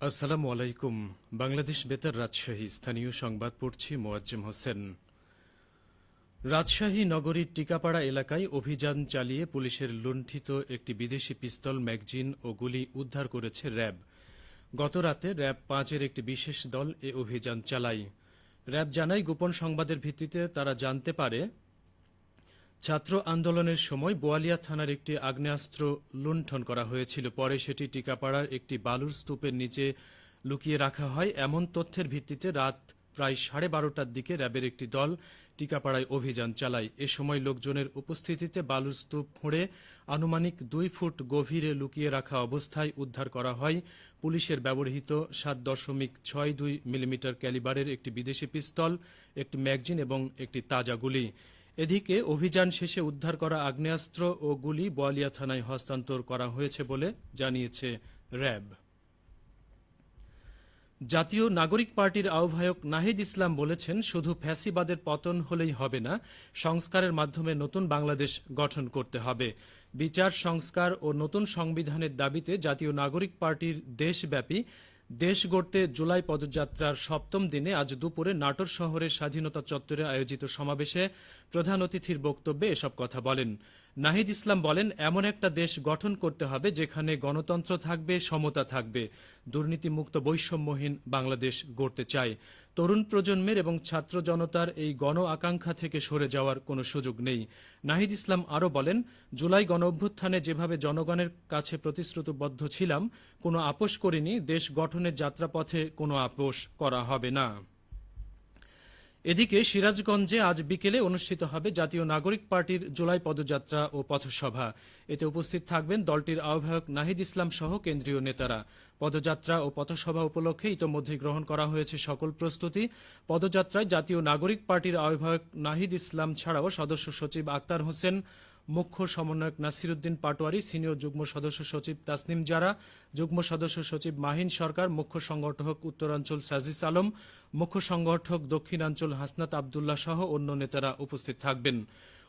আসসালামু আলাইকুম। বাংলাদেশ বেতার রাজশাহী। স্থানীয় সংবাদ পড়ছি মোয়াজ্জেম হোসেন। রাজশাহী নগরীর টিকাপাড়া এলাকায় অভিযান চালিয়ে পুলিশের লুণ্ঠিত একটি বিদেশি পিস্তল, ম্যাগজিন ও গুলি উদ্ধার করেছে র্যাব। গতরাতে র্যাব পাঁচের একটি বিশেষ দল এ অভিযান চালায়। র্যাব জানায়, গোপন সংবাদের ভিত্তিতে তারা জানতে পারে ছাত্র আন্দোলনের সময় বোয়ালিয়া থানার একটি আগ্নেয়াস্ত্র লুণ্ঠন করা হয়েছিল। পরে সেটি টিকাপাড়ার একটি বালুর স্তূপের নিচে লুকিয়ে রাখা হয়। এমন তথ্যের ভিত্তিতে রাত প্রায় সাড়ে বারোটার দিকে র্যাবের একটি দল টিকাপাড়ায় অভিযান চালায়। এ সময় লোকজনের উপস্থিতিতে বালুর স্তূপ খুঁড়ে আনুমানিক দুই ফুট গভীরে লুকিয়ে রাখা অবস্থায় উদ্ধার করা হয়। পুলিশের ব্যবহৃত সাত দশমিক ছয় দুই মিলিমিটার ক্যালিবারের একটি বিদেশি পিস্তল, একটি ম্যাগজিন এবং একটি তাজা গুলি। এদিকে অভিযান শেষে উদ্ধার করা আগ্নেয়াস্ত্র ও গুলি বোয়ালিয়া থানায় হস্তান্তর করা হয়েছে বলে জানিয়েছে র্যাব। জাতীয় নাগরিক পার্টির আহ্বায়ক নাহিদ ইসলাম বলেছেন, শুধু ফ্যাসিবাদের পতন হলেই হবে না, সংস্কারের মাধ্যমে নতুন বাংলাদেশ গঠন করতে হবে। বিচার, সংস্কার ও নতুন সংবিধানের দাবিতে জাতীয় নাগরিক পার্টির দেশব্যাপী দেশ গড়তে জুলাই পদযাত্রার সপ্তম দিনে আজ দুপুরে নাটোর শহরের স্বাধীনতা চত্বরে আয়োজিত সমাবেশে প্রধান অতিথির বক্তব্যে এসব কথা বলেন। নাহিদ ইসলাম বলেন, এমন একটা দেশ গঠন করতে হবে যেখানে গণতন্ত্র থাকবে, সমতা থাকবে। দুর্নীতিমুক্ত বৈষম্যহীন বাংলাদেশ গড়তে চাই তরুণ প্রজন্মের এবং ছাত্র জনতার এই গণ আকাঙ্ক্ষা থেকে সরে যাওয়ার কোনো সুযোগ নেই। নাহিদ ইসলাম আরও বলেন, জুলাই গণ অভ্যুত্থানে যেভাবে জনগণের কাছে প্রতিশ্রুতিবদ্ধ ছিলাম, কোনো আপোষ করিনি, দেশ গঠনের যাত্রাপথে কোনো আপোষ করা হবে না। এদিকে সিরাজগঞ্জে আজ বিকেলে অনুষ্ঠিত হবে জাতীয় নাগরিক পার্টির জুলাই পদযাত্রা ও পথসভা। এতে উপস্থিত থাকবেন দলটির আহ্বায়ক নাহিদ ইসলাম সহ কেন্দ্রীয় নেতারা। পদযাত্রা ও পথসভা উপলক্ষে ইতোমধ্যে গ্রহণ করা হয়েছে সকল প্রস্তুতি। পদযাত্রায় জাতীয় নাগরিক পার্টির আহ্বায়ক নাহিদ ইসলাম ছাড়াও সদস্য সচিব আক্তার হোসেন মুখ্য সমন্বয়ক নাসিরুদ্দিন পাটোয়ারি, সিনিয়র যুগ্ম সদস্য সচিব তাসনিম জারা, যুগ্ম সদস্য সচিব মাহিন সরকার, মুখ্য সংগঠক উত্তরাঞ্চল সাজিস আলম, মুখ্য সংগঠক দক্ষিণাঞ্চল হাসনাত আবদুল্লাহ সহ অন্য নেতারা উপস্থিত থাকবেন।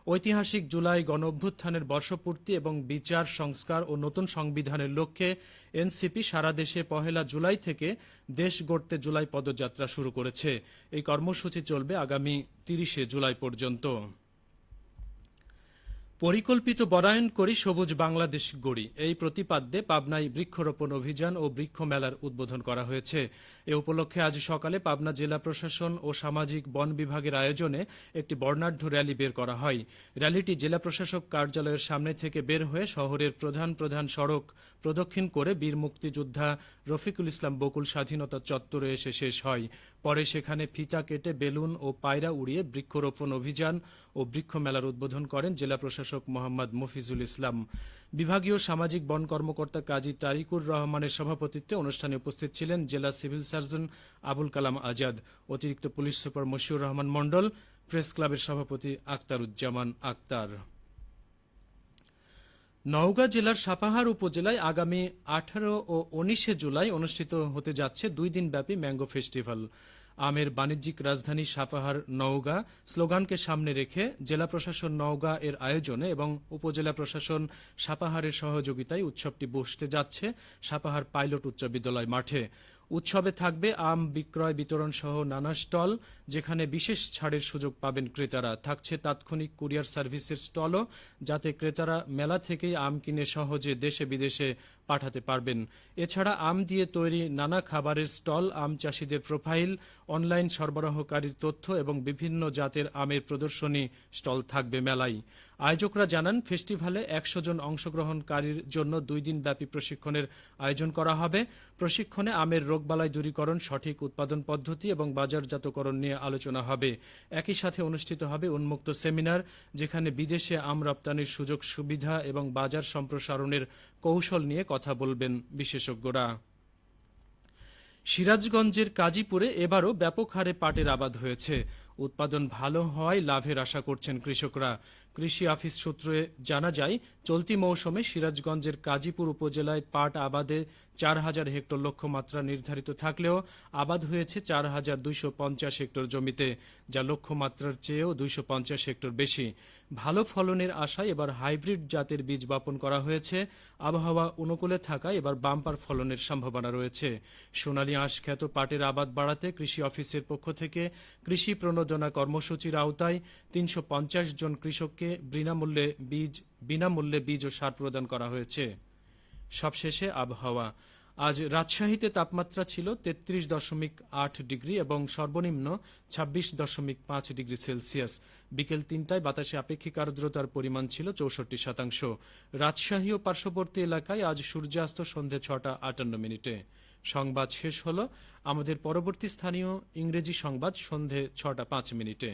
ঐতিহাসিক জুলাই গণ অভ্যুত্থানের বর্ষপূর্তি এবং বিচার, সংস্কার ও নতুন সংবিধানের লক্ষ্যে এনসিপি সারা দেশে পহেলা জুলাই থেকে দেশ গড়তে জুলাই পদযাত্রা শুরু করেছে। এই কর্মসূচি চলবে আগামী তিরিশে জুলাই পর্যন্ত। পরিকল্পিত বরায়ন করি সবুজ বাংলাদেশ গড়ি। এই প্রতিপাদ্যে পাবনায় বৃক্ষরোপণ অভিযান ও বৃক্ষ মেলার উদ্বোধন করা হয়েছে। এ উপলক্ষে আজ সকালে পাবনা জেলা প্রশাসন ও সামাজিক বন বিভাগের আয়োজনে একটি বর্ণাঢ্য র্যালি বের করা হয়। র্যালিটি জেলা প্রশাসক কার্যালয়ের সামনে থেকে বের হয়ে শহরের প্রধান প্রধান সড়ক প্রদক্ষিণ করে বীর মুক্তিযোদ্ধা রফিকুল ইসলাম বকুল স্বাধীনতা চত্বরে এসে শেষ হয়। পরে সেখানে ফিতা কেটে বেলুন ও পায়রা উড়িয়ে বৃক্ষরোপণ অভিযান ও বৃক্ষ মেলার উদ্বোধন করেন জেলা প্রশাসক মোহাম্মদ মফিজুল ইসলাম। বিভাগীয় সামাজিক বন কর্মকর্তা কাজী তারিকুর রহমানের সভাপতিত্বে অনুষ্ঠানে উপস্থিত ছিলেন জেলা সিভিল সার্জন আবুল কালাম আজাদ, অতিরিক্ত police super Moshiur Rahman Mondal, press ক্লাবের সভাপতি আক্তারুজ্জামান আক্তার নওগাঁ জেলার সাপাহার উপজেলায় আগামী আঠারো ও উনিশে জুলাই অনুষ্ঠিত হতে যাচ্ছে দুই দিনব্যাপী ম্যাঙ্গো ফেস্টিভ্যাল। আমের বাণিজ্যিক রাজধানী সাপাহার নওগাঁ স্লোগানকে সামনে রেখে জেলা প্রশাসন নওগাঁ এর আয়োজনে এবং উপজেলা প্রশাসন সাপাহারের সহযোগিতায় উৎসবটি বসতে যাচ্ছে সাপাহার পাইলট উচ্চ বিদ্যালয় মাঠে। উৎসবে থাকবে আম বিক্রয় বিতরণ সহ নানা স্টল, যেখানে বিশেষ ছাড়ের সুযোগ পাবেন ক্রেতারা। থাকছে তাৎক্ষণিক কুরিয়ার সার্ভিসের স্টলও, যাতে ক্রেতারা মেলা থেকেই আম কিনে সহজে দেশে বিদেশে পাঠাতে পারবেন। এছাড়া আম দিয়ে তৈরি নানা খাবারের স্টল, আম চাষিদের প্রোফাইল, অনলাইন সরবরাহকারীর তথ্য এবং বিভিন্ন জাতের আমের প্রদর্শনী স্টল থাকবে মেলায়। আয়োজকরা জানান, ফেস্টিভ্যালে একশো জন অংশগ্রহণকারীর জন্য দুই দিন ব্যাপী প্রশিক্ষণের আয়োজন করা হবে। প্রশিক্ষণে আমের রোগবালাই দূরীকরণ, সঠিক উৎপাদন পদ্ধতি এবং বাজারজাতকরণ নিয়ে আলোচনা হবে। একই সাথে অনুষ্ঠিত হবে উন্মুক্ত সেমিনার, যেখানে বিদেশে আম রপ্তানির সুযোগ, সুবিধা এবং বাজার সম্প্রসারণের কৌশল নিয়ে কথা বলবেন বিশেষজ্ঞরা। সিরাজগঞ্জের কাজীপুরে এবারও ব্যাপক হারে পাটের আবাদ হয়েছে। উৎপাদন ভালো হওয়ায় লাভের আশা করছেন কৃষকরা। কৃষি অফিস সূত্রে জানা যায়, চলতি মৌসুমে সিরাজগঞ্জের কাজীপুর উপজেলায় পাট আবাদে চার হাজার হেক্টর লক্ষ্যমাত্রা নির্ধারিত থাকলেও আবাদ হয়েছে চার হাজার দুইশো পঞ্চাশ হেক্টর জমিতে, যা লক্ষ্যমাত্রার চেয়েও দুইশো পঞ্চাশ হেক্টর বেশি। ভালো ফলনের আশায় এবার হাইব্রিড জাতের বীজ বপন করা হয়েছে। আবহাওয়া অনুকূলে থাকায় এবার বাম্পার ফলনের সম্ভাবনা রয়েছে। সোনালী আঁশ খ্যাত পাটের আবাদ বাড়াতে কৃষি অফিসের পক্ষ থেকে কৃষি প্রণোদনা কর্মসূচির আওতায় তিনশো পঞ্চাশ জন কৃষককে বিনামূল্যে বীজ বিনামূল্যে বীজ ও সার প্রদান করা হয়েছে। সবশেষে আবহাওয়া। আজ রাজশাহীতে তাপমাত্রা ছিল তেত্রিশ দশমিক আট ডিগ্রি এবং সর্বনিম্ন ছাব্বিশ দশমিক পাঁচ ডিগ্রি সেলসিয়াস। বিকেল তিনটায় বাতাসে আপেক্ষিক আর্দ্রতার পরিমাণ ছিল চৌষট্টি শতাংশ। রাজশাহী ও পার্শ্ববর্তী এলাকায় আজ সূর্যাস্ত সন্ধে ছটা আটান্ন মিনিটে। সংবাদ শেষ হল। আমাদের পরবর্তী স্থানীয় ইংরেজি সংবাদ সন্ধে ছটা পাঁচ মিনিটে।